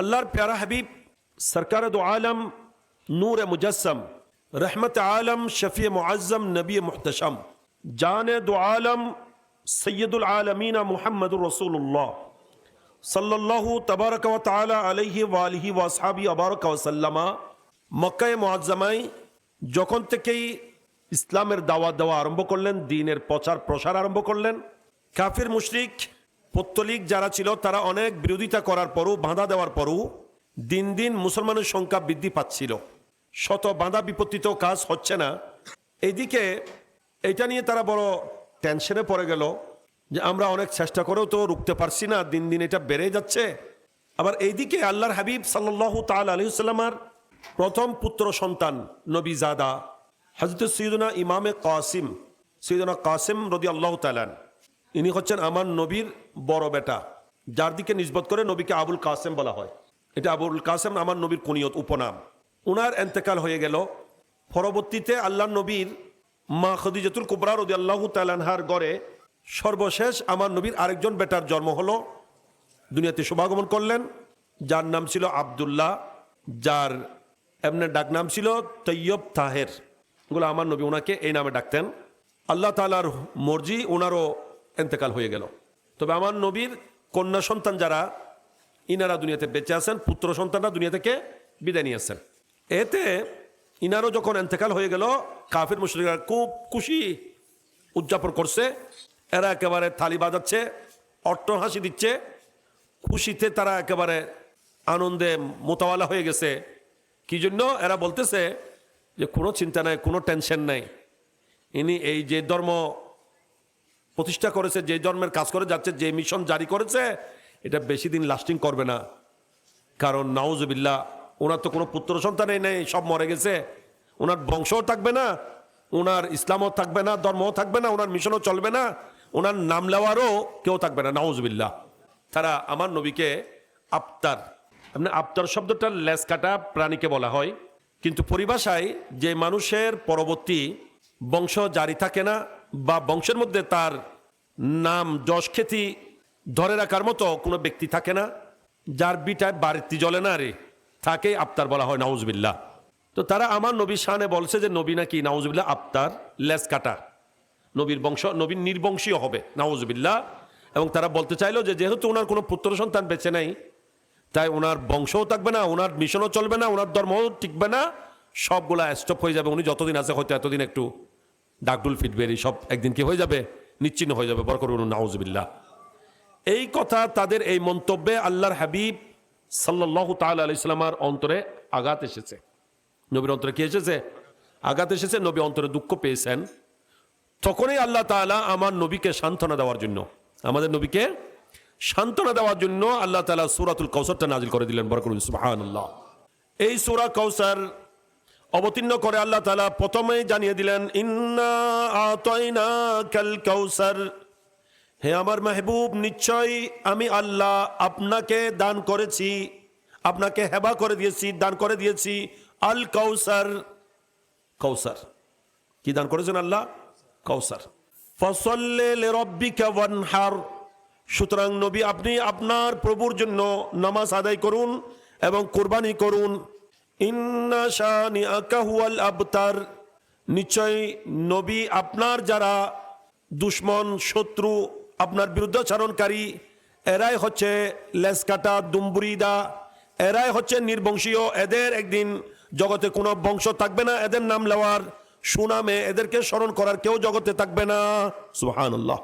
আল্লাহর প্যারা হাবিব সরকার আলম নূর মুজসম রহমত আলম শফি মুআজম নবী মুহতশম জান দো আলম সৈয়দুল আলমিনা মুহাম্মদুর রসুল্লাহ সাল্লাল্লাহু তবারক আলাইহি ওয়া আলিহি ওয়া আসহাবি আবারক ওয়া সাল্লামা মক্কায়ে যখন থেকেই ইসলামের দাওয়াত দেওয়া আরম্ভ করলেন দ্বীনের প্রচার প্রসার আরম্ভ করলেন কাফির মুশরিক পত্তলিক যারা ছিল, তারা অনেক বিরোধিতা করার পরও, বাঁধা দেওয়ার পরও দিন দিন মুসলমানের সংখ্যা বৃদ্ধি পাচ্ছিল। শত বাধা বিপত্তিত কাজ হচ্ছে না। এইদিকে এটা নিয়ে তারা বড় টেনশনে পড়ে গেল যে আমরা অনেক চেষ্টা করেও তো রুখতে পারছি না, দিন দিন এটা বেড়ে যাচ্ছে। আবার এইদিকে আল্লাহর হাবিব সাল্লাহ তাল আলহিসাল্লামার প্রথম পুত্র সন্তান নবী জাদা হজরত সৈদনা ইমামে কাসিম সৈদনা কাসিম রদি আল্লাহ তালান ইনি হচ্ছেন আমার নবীর বড় বেটা, যার দিকে নিষ্পত করে নবীকে আবুল কাসেম বলা হয়। এটা আবুল কাসেম আমার নবীর কুনিয়ত, উপনাম। ওনার এন্তেকাল হয়ে গেল। পরবর্তীতে আল্লাহ নবীর মা খদিজাতুল কুবরা রদি আল্লাহ তালানহার গড়ে সর্বশেষ আমার নবীর আরেকজন বেটার জন্ম হলো। দুনিয়াতে শুভাগমন করলেন। যার নাম ছিল আবদুল্লাহ, যার এমনি ডাক নাম ছিল তৈয়ব তাহের। এগুলো আমার নবী ওনাকে এই নামে ডাকতেন। আল্লাহ তালার মর্জি ওনারও এন্তেকাল হয়ে গেল। তবে আমার নবীর কন্যা সন্তান যারা, ইনারা দুনিয়াতে বেঁচে আছেন, পুত্র সন্তানরা দুনিয়া থেকে বিদায় নিয়েছেন এতে ইনারও যখন এন্তেকাল হয়ে গেল, কাফির মুশরিকরা খুব খুশি উদযাপন করছে। এরা একেবারে থালি বাজাচ্ছে, অট্ট হাসি দিচ্ছে। খুশিতে তারা একেবারে আনন্দে মোতাওয়ালা হয়ে গেছে। কি জন্য? এরা বলতেছে যে, কোনো চিন্তা নাই, কোনো টেনশন নাই। ইনি এই যে ধর্ম প্রতিষ্ঠা করেছে, যে জন্মের কাজ করে যাচ্ছে, যে মিশন জারি করেছে, এটা বেশি দিন লাস্টিং করবে না। কারণ নাউজবিল্লা ওনার তো কোনো পুত্র সন্তানই নেই, সব মরে গেছে। ওনার বংশও থাকবে না, ওনার ইসলামও থাকবে না, ধর্মও থাকবে না, ওনার মিশনও চলবে না, ওনার নাম নেওয়ারও কেউ থাকবে না নাউজবিল্লা তারা আমার নবীকে আফতার মানে আফতার শব্দটা লেস কাটা প্রাণীকে বলা হয়। কিন্তু পরিভাষায় যে মানুষের পরবর্তী বংশ জারি থাকে না, বা বংশের মধ্যে তার নাম যশ খ্যাতি ধরে রাখার মতো কোনো ব্যক্তি থাকে না, যার বিটায় বাড়িতে জ্বলে না রে তাকেই আফতার বলা হয় নাউজবিল্লা তো তারা আমার নবীর শানে বলছে যে, নবী নাকি নাউজবিল্লা আফতার লেস কাটা। নবীর বংশ, নবীর নির্বংশীয় হবে নাউজবিল্লা এবং তারা বলতে চাইলো যে, যেহেতু ওনার কোনো পুত্র সন্তান বেঁচে নেই, তাই ওনার বংশও থাকবে না, ওনার মিশনও চলবে না, ওনার ধর্মও টিকবে না, সবগুলা স্টপ হয়ে যাবে। উনি যতদিন আছে হয়তো এতদিন একটু ডাকডুল ফিটবেরি সব একদিন কি হয়ে যাবে? নিশ্চিন্ন হয়ে যাবে বরকর নাউজবিল্লা এই কথা তাদের এই মন্তব্যে আল্লাহর হাবিব সাল্লাহ তাল আলাইসালামার অন্তরে আঘাত এসেছে। নবীর অন্তরে কি এসেছে? আঘাত এসেছে, নবী অন্তরে দুঃখ পেয়েছেন। তখনই আল্লাহ তাআলা আমার নবীকে সান্ত্বনা দেওয়ার জন্য, আমাদের নবীকে সান্ত্বনা দেওয়ার জন্য আল্লাহ তাআলা সুরাতুল কৌসরটা নাজিল করে দিলেন, বরকত সুবহানাল্লাহ। এই সুরা কাউসার অবতীর্ণ করে আল্লাহ তালা প্রথমেই জানিয়ে দিলেন, ইন্না আতাইনা কাল কাউসার। হে আমার মেহবুব, নিশ্চয় আমি আল্লাহ আপনাকে দান করেছি, আপনাকে হেবা করে দিয়েছি, দান করে দিয়েছি। আল কাউসার। কৌসার কি দান করেছেন আল্লাহ? কৌসার ফসল্লে রব্বিকা ওয়ানহার। সুতরাং নবী, আপনি আপনার প্রভুর জন্য নামাজ আদায় করুন এবং কোরবানি করুন। আবতার। নিশ্চয় নবী আপনার যারা দুশ্মন, শত্রু, আপনার বিরুদ্ধাচারণকারী এরাই হচ্ছে লেসকাটা দুম্বুরিদা, এরাই হচ্ছে নির্বংশীয়। এদের একদিন জগতে কোনো বংশ থাকবে না, এদের নাম নেওয়ার সুনামে এদেরকে স্মরণ করার কেউ জগতে থাকবে না। সুহান আল্লাহ